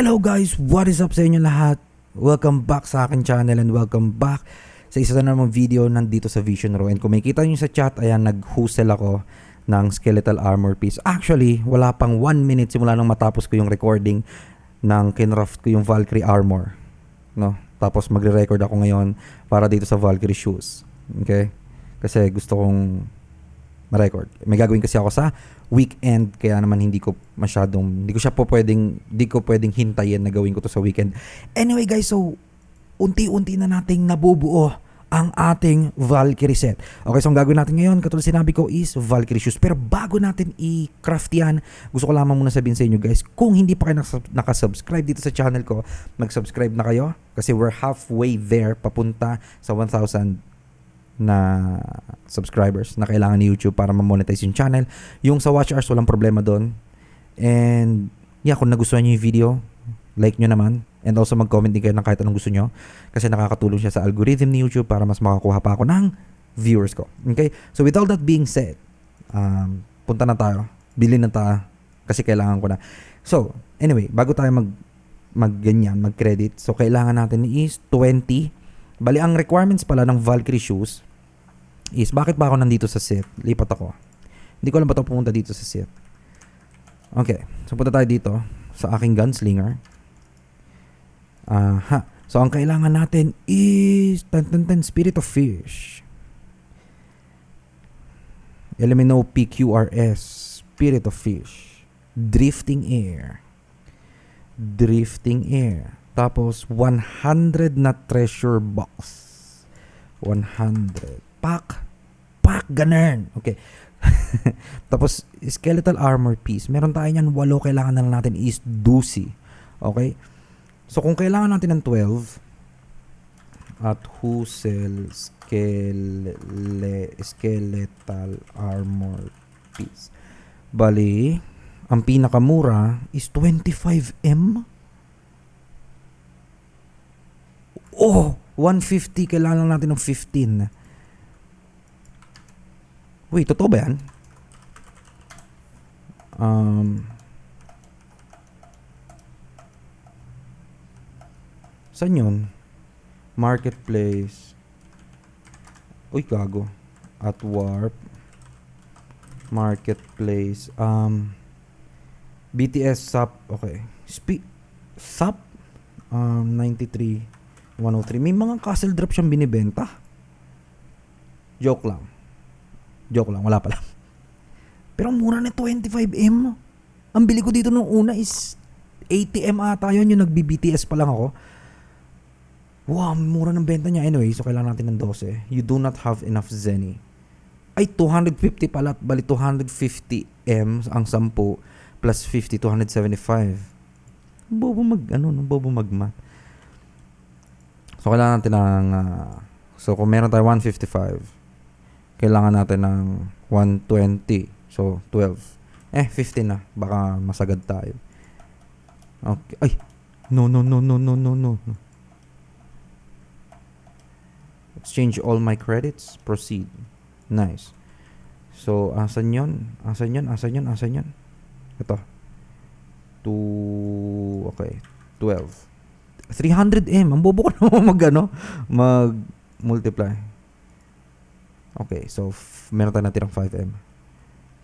Hello guys! What is up sa inyo lahat? Welcome back sa akin channel and welcome back sa isa na namang video nandito sa Vision Row. And kung makikita nyo sa chat, ayan, nag-hustle ako ng skeletal armor piece. Actually, wala pang 1 minute simula nang matapos ko yung recording ng kinraft ko yung Valkyrie armor. No? Tapos magre-record ako ngayon para dito sa Valkyrie shoes. Okay? Kasi gusto kong ma-record. May gagawin kasi ako sa weekend kaya naman hindi ko masyadong hindi ko siya po pwedeng hindi ko pwedeng hintayin na gawin ko to sa weekend. Anyway guys, so unti-unti na nating nabubuo ang ating Valkyrie set. Okay, so ang gagawin natin ngayon, katulad sinabi ko, is Valkyrie shoes. Pero bago natin i-craft yan, gusto ko lamang muna sabihin sa inyo guys, kung hindi pa kayo nakasub- nakasubscribe dito sa channel ko, mag-subscribe na kayo kasi we're halfway there papunta sa 1,000 na subscribers na kailangan ni YouTube para ma-monetize yung channel. Yung sa watch hours, walang problema doon. And yeah, kung nagustuhan nyo yung video, like nyo naman. And also mag-comment din kayo ng kahit anong gusto nyo. Kasi nakakatulong siya sa algorithm ni YouTube para mas makakuha pa ako ng viewers ko. Okay? So with all that being said, um, punta na tayo. Bili na tayo. Kasi kailangan ko na. So, anyway, bago tayo mag mag ganyan, mag-credit. So, kailangan natin is 20. Bali, ang requirements pala ng Valkyrie shoes is, bakit ba ako nandito sa set? Lipat ako. Hindi ko alam ba ito pumunta dito sa set. Okay. So, punta tayo dito sa aking gunslinger. Aha. So, ang kailangan natin is tan, tan, tan, Spirit of Fish. Elimino PQRS. Spirit of Fish. Drifting Air. Drifting Air. Tapos, 100 na treasure box. 100. Pack. Pack, ganun. Okay. Tapos, skeletal armor piece. Meron tayo niyan, walo. Kailangan na lang natin is Dusi. Okay? So, kung kailangan natin ng 12, at Husel skele, skeletal armor piece. Bali, ang pinakamura is 25M. Oh, 150. Kailangan lang natin ng 15. Wait, totoo ba yan? Um, saan yun? Marketplace. Uy, gago. At Warp. Marketplace. Um, BTS SAP. Okay. Spe SAP. Um, 93. 103. May mga castle drop siyang binibenta. Joke lang. Joke lang. Wala pala. Pero mura na 25M. Ang bili ko dito nung una is 80M ata yun. Yung nagbi-BTS pa lang ako. Wow, mura ng benta niya. Anyway, so kailangan natin ng 12. You do not have enough Zenny. Ay, 250 pala. Bali, 250M ang 10 plus 50, 275. Bobo mag, ano, no? bobo magmat. So, kailangan natin ng, ah, so kung meron tayo 155, kailangan natin ng 120. So, 12. Eh, 15 na. Baka masagad tayo. Okay. Ay! No, no, no, no, no, no, no. Exchange all my credits. Proceed. Nice. So, asan yun? Asan yun? Asan yun? Asan yun? Ito. 2... Okay. 12. 300M. Ang bobo ko naman mag, ano, mag multiply. Okay. So, meron tayo natirang 5M.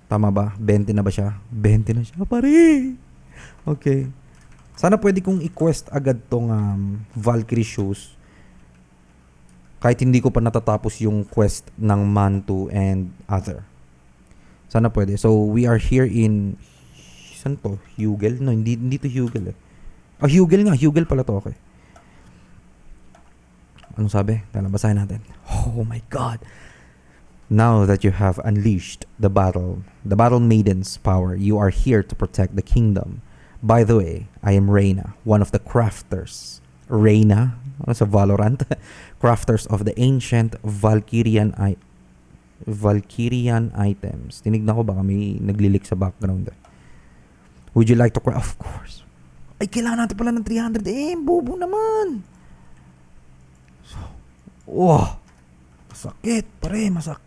Tama ba? 20 na ba siya? 20 na siya. Pare! Okay. Sana pwede kong i-quest agad tong um, Valkyrie shoes kahit hindi ko pa natatapos yung quest ng Mantu and other. Sana pwede. So, we are here in... Saan to? Hugel? No, hindi, hindi to Hugel eh. Ah, Hugel nga. Hugel pala to. Okay. Anong sabi? Tala, basahin natin. Oh my God. Now that you have unleashed the battle, the battle maiden's power, you are here to protect the kingdom. By the way, I am Reina, one of the crafters. Reina? Ano sa Valorant? crafters of the ancient Valkyrian I Valkyrian items. Tinignan ko baka may naglilik sa background. eh. Would you like to craft? Of course. Ay, kailangan natin pala ng 300. Eh, bobo naman. So, oh, masakit, pare, masakit.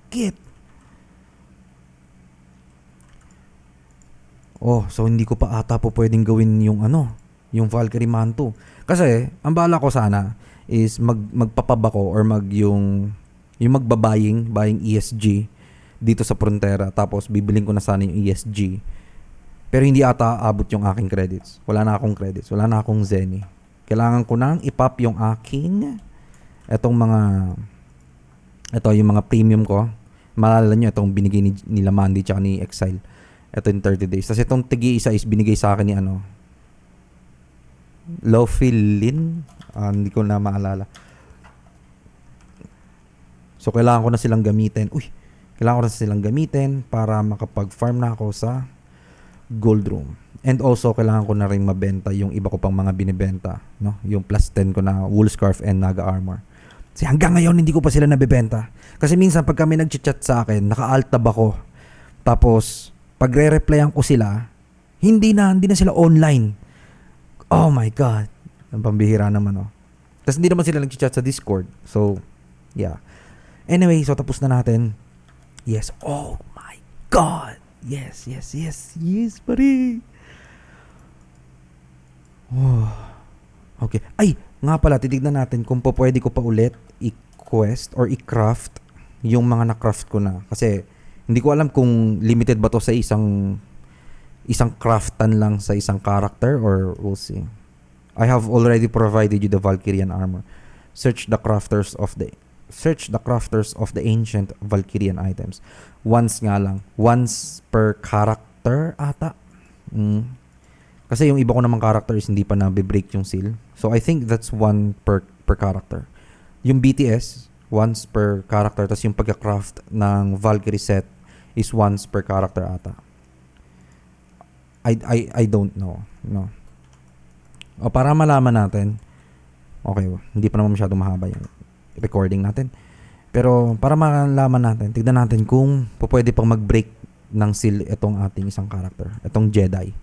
Oh, so hindi ko pa ata po pwedeng gawin yung ano, yung Valkyrie Manto. Kasi, ang bala ko sana is mag, magpapabako or mag yung, yung magbabaying, buying ESG dito sa Frontera. Tapos, bibiling ko na sana yung ESG. Pero hindi ata abot yung aking credits. Wala na akong credits. Wala na akong Zenny. Kailangan ko nang ipop yung aking etong mga ito yung mga premium ko. Maalala nyo, itong binigay ni, nila Mandy tsaka ni Exile. Ito yung 30 days. Tapos itong tigi isa is binigay sa akin ni ano, Lofilin. Ah, hindi ko na maalala. So, kailangan ko na silang gamitin. Uy, kailangan ko na silang gamitin para makapag-farm na ako sa gold room. And also, kailangan ko na rin mabenta yung iba ko pang mga binibenta. No? Yung plus 10 ko na wool scarf and naga armor. Kasi hanggang ngayon, hindi ko pa sila nabibenta. Kasi minsan, pag kami nag-chat sa akin, naka-altab ako. Tapos, pag re-replyan ko sila, hindi na, hindi na sila online. Oh my God. Ang pambihira naman, oh. Tapos hindi naman sila nag-chat sa Discord. So, yeah. Anyway, so tapos na natin. Yes. Oh my God. Yes, yes, yes. Yes, pare. Oh. Okay. Ay, nga pala, titignan natin kung po pwede ko pa ulit i-quest or i-craft yung mga na-craft ko na. Kasi, hindi ko alam kung limited ba to sa isang isang craftan lang sa isang character or we'll see. I have already provided you the Valkyrian armor. Search the crafters of the search the crafters of the ancient Valkyrian items. Once nga lang. Once per character ata. Mm. Kasi yung iba ko namang characters hindi pa na-break yung seal. So I think that's one per per character. Yung BTS, once per character. Tapos yung pagka-craft ng Valkyrie set is once per character ata. I, I, I don't know. No. O para malaman natin, okay, hindi pa naman masyadong mahaba yung recording natin. Pero para malaman natin, tignan natin kung pwede pang mag-break ng seal itong ating isang character, itong Jedi.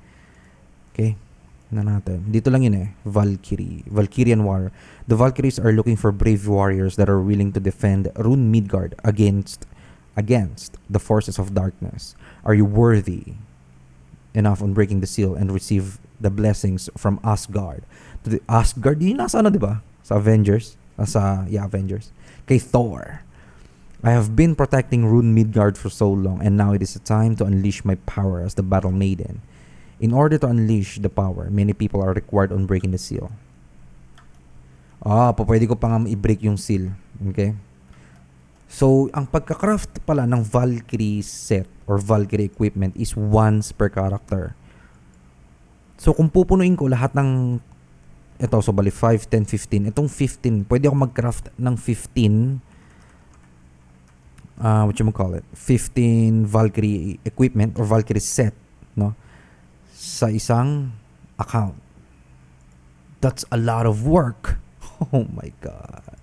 Okay? Na natin. Dito lang yun eh. Valkyrie. Valkyrian War. The Valkyries are looking for brave warriors that are willing to defend Rune Midgard against against the forces of darkness. Are you worthy enough on breaking the seal and receive the blessings from Asgard. To the Asgard, yun nasa ano, di? Sa Avengers. Ah, Sa, yeah, Avengers. Kay Thor. I have been protecting Rune Midgard for so long, and now it is the time to unleash my power as the Battle Maiden. In order to unleash the power, many people are required on breaking the seal. Ah, pa pwede ko pa nga i-break yung seal. Okay? So, ang pagka-craft pala ng Valkyrie set or Valkyrie equipment is once per character. So, kung pupunuin ko lahat ng ito, so bali 5, 10, 15. Itong 15, pwede ako mag-craft ng 15 uh, what you call it? 15 Valkyrie equipment or Valkyrie set, no? Sa isang account. That's a lot of work. Oh my God.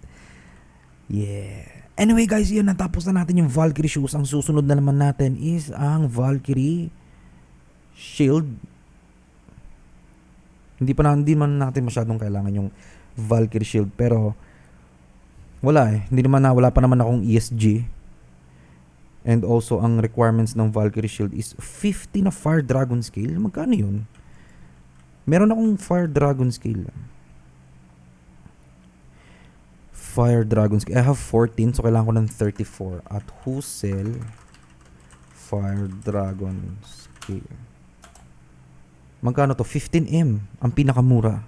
Yeah. Anyway guys, yun natapos na natin yung Valkyrie shoes. Ang susunod na naman natin is ang Valkyrie shield. Hindi pa na, hindi man natin masyadong kailangan yung Valkyrie shield pero wala eh. Hindi naman na, wala pa naman akong ESG. And also, ang requirements ng Valkyrie Shield is 50 na Fire Dragon Scale. Magkano yun? Meron akong Fire Dragon Scale. Fire Dragon Scale. I have 14, so kailangan ko ng 34. At Husel, Fire Dragon Scale. Magkano to? 15M. Ang pinakamura.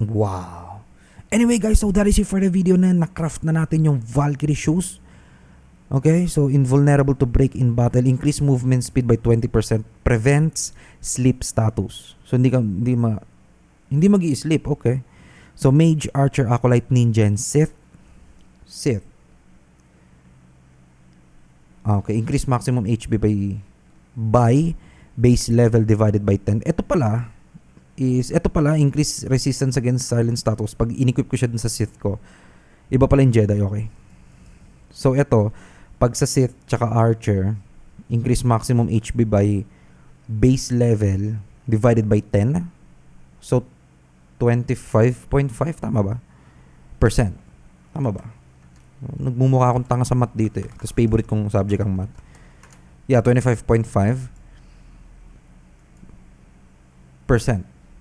Wow. Anyway guys, so that is it for the video na na-craft na natin yung Valkyrie shoes. Okay, so invulnerable to break in battle, increase movement speed by 20%, prevents sleep status. So hindi ka hindi ma hindi magi-sleep, okay? So mage, archer, acolyte, ninja, and sith. Sith. Ah, Okay, increase maximum HP by by base level divided by 10. Ito pala is ito pala increase resistance against silent status pag inequip ko siya dun sa Sith ko. Iba pala yung Jedi, okay? So ito, pag sa Sith tsaka Archer, increase maximum HP by base level divided by 10. So 25.5 tama ba? Percent. Tama ba? Nagmumukha akong tanga sa math dito eh. Tapos favorite kong subject ang math. Yeah, 25.5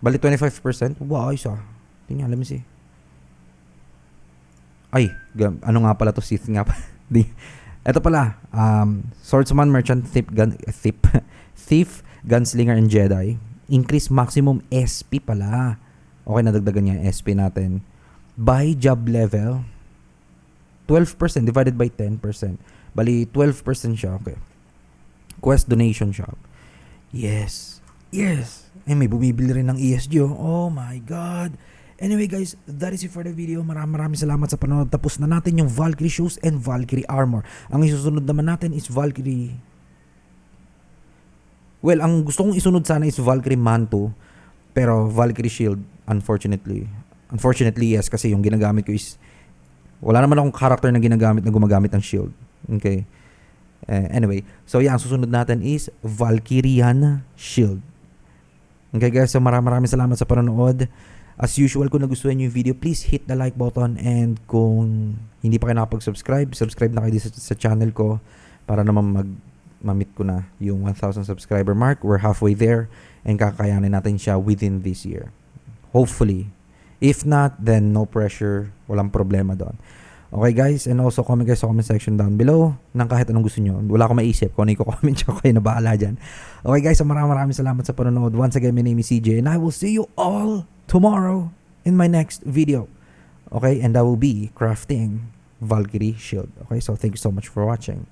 Bali 25%. Wow, ayos ah. Tingnan, alam mo si. Ay, ano nga pala to? Sith nga pa. Di. Ito pala, um, Swordsman, Merchant, Thief, gun, thief, thief, Gunslinger, and Jedi. Increase maximum SP pala. Okay, nadagdagan niya SP natin. By job level, 12% divided by 10%. Bali, 12% siya. Okay. Quest donation shop. Yes. Yes. Eh, may bumibili rin ng ESG. oh. Oh my God. Anyway guys, that is it for the video. Maraming maraming salamat sa panonood. Tapos na natin yung Valkyrie shoes and Valkyrie armor. Ang isusunod naman natin is Valkyrie... Well, ang gusto kong isunod sana is Valkyrie Manto. Pero Valkyrie Shield, unfortunately. Unfortunately, yes. Kasi yung ginagamit ko is... Wala naman akong character na ginagamit na gumagamit ng shield. Okay. Eh, anyway, so yeah, ang susunod natin is Valkyrian Shield. Okay guys, so maraming maraming salamat sa panonood. As usual, kung nagustuhan niyo yung video, please hit the like button and kung hindi pa kayo nakapag-subscribe, subscribe na kayo sa, sa channel ko para naman mag mamit ko na yung 1,000 subscriber mark. We're halfway there and kakayanin natin siya within this year. Hopefully. If not, then no pressure. Walang problema doon. Okay guys, and also comment guys sa comment section down below ng kahit anong gusto nyo. Wala akong maisip kung ano yung comment siya kayo na bahala dyan. Okay guys, so maraming maraming salamat sa panonood. Once again, my name is CJ and I will see you all tomorrow in my next video. Okay, and that will be crafting Valkyrie Shield. Okay, so thank you so much for watching.